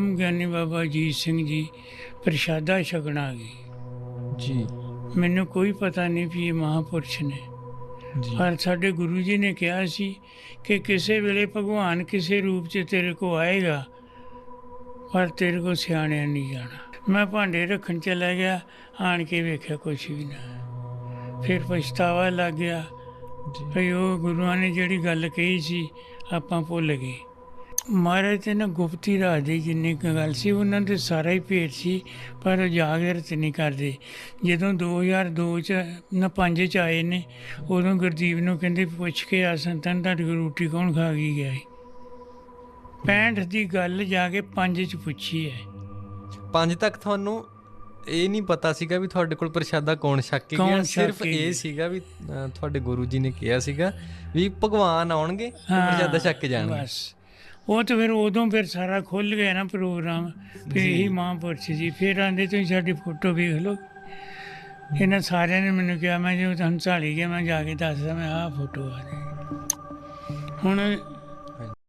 ਗਿਆਨੀ ਬਾਬਾ ਅਜੀਤ ਸਿੰਘ ਜੀ ਪ੍ਰਸ਼ਾਦਾ ਛਕਣ ਆ ਗਏ। ਜੀ। ਮੈਨੂੰ ਕੋਈ ਪਤਾ ਨਹੀਂ ਵੀ ਇਹ ਮਹਾਪੁਰਸ਼ ਨੇ। ਜੀ। ਪਰ ਸਾਡੇ ਗੁਰੂ ਜੀ ਨੇ ਕਿਹਾ ਸੀ ਕਿ ਕਿਸੇ ਵੇਲੇ ਭਗਵਾਨ ਕਿਸੇ ਰੂਪ 'ਚ ਤੇਰੇ ਕੋ ਆਏਗਾ ਪਰ ਤੇਰੇ ਕੋ ਸਿਆਣਿਆ ਨਹੀਂ ਜਾਣਾ। ਮੈਂ ਭਾਂਡੇ ਰੱਖਣ ਚਲਾ ਗਿਆ ਆਣ ਕੇ ਵੇਖਿਆ ਕੁਛ ਵੀ ਨਾ। ਫਿਰ ਪਛਤਾਵਾ ਲੱਗ ਗਿਆ। ਜੀ। ਭਈ ਉਹ ਗੁਰੂਆਂ ਨੇ ਜਿਹੜੀ ਗੱਲ ਕਹੀ ਸੀ ਆਪਾਂ ਭੁੱਲ ਗਏ। ਮਹਾਰਾਜ ਤੇ ਨਾ ਗੁਪਤੀ ਰਾਜ ਦੀ ਜਿੰਨੀ ਕੁ ਗੱਲ ਸੀ ਉਹਨਾਂ ਦੇ ਸਾਰਾ ਹੀ ਭੇਟ ਸੀ ਪਰ ਜਾਗਰਤ ਨਹੀਂ ਕਰਦੇ। ਜਦੋਂ 2002 ਚ ਨਾ ਪੰਜ ਚ ਆਏ ਨੇ ਉਦੋਂ ਗੁਰਦੀਪ ਨੂੰ ਕਹਿੰਦੇ ਪੁੱਛ ਕੇ ਆ ਸੰਤਨ ਤੁਹਾਡੀ ਰੋਟੀ ਕੌਣ ਖਾ ਕੇ ਗਿਆ ਸੀ 65 ਦੀ ਗੱਲ ਜਾ ਕੇ ਪੰਜ ਚ ਪੁੱਛੀ ਹੈ ਪੰਜ ਤੱਕ ਤੁਹਾਨੂੰ ਇਹ ਨਹੀਂ ਪਤਾ ਸੀਗਾ ਵੀ ਤੁਹਾਡੇ ਕੋਲ ਪ੍ਰਸ਼ਾਦਾ ਕੌਣ ਛੱਕ ਕੇ ਗਿਆ ਸਿਰਫ ਇਹ। ਸੀਗਾ ਵੀ ਤੁਹਾਡੇ ਗੁਰੂ ਜੀ ਨੇ ਕਿਹਾ ਸੀਗਾ ਵੀ ਭਗਵਾਨ ਆਉਣਗੇ ਪ੍ਰਸ਼ਾਦਾ ਛੱਕ ਕੇ ਜਾਣਗੇ। ਬਸ। ਉਹ ਤਾਂ ਫਿਰ ਉਦੋਂ ਫਿਰ ਸਾਰਾ ਖੁੱਲ ਗਿਆ ਨਾ ਪ੍ਰੋਗਰਾਮ। ਫਿਰ ਇਹੀ ਮਹਾਂਪੁਰਸ਼ ਜੀ ਫਿਰ ਆਂਦੇ ਤੁਸੀਂ ਸਾਡੀ ਫੋਟੋ ਵੇਖ ਲਓ। ਇਹਨਾਂ ਸਾਰਿਆਂ ਨੇ ਮੈਨੂੰ ਕਿਹਾ ਮੈਂ ਤੁਹਾਨੂੰ ਝਾਲੀ ਗਿਆ ਮੈਂ ਜਾ ਕੇ ਦੱਸਦਾ ਮੈਂ ਆਹ ਫੋਟੋ ਆ ਜੀ ਹੁਣ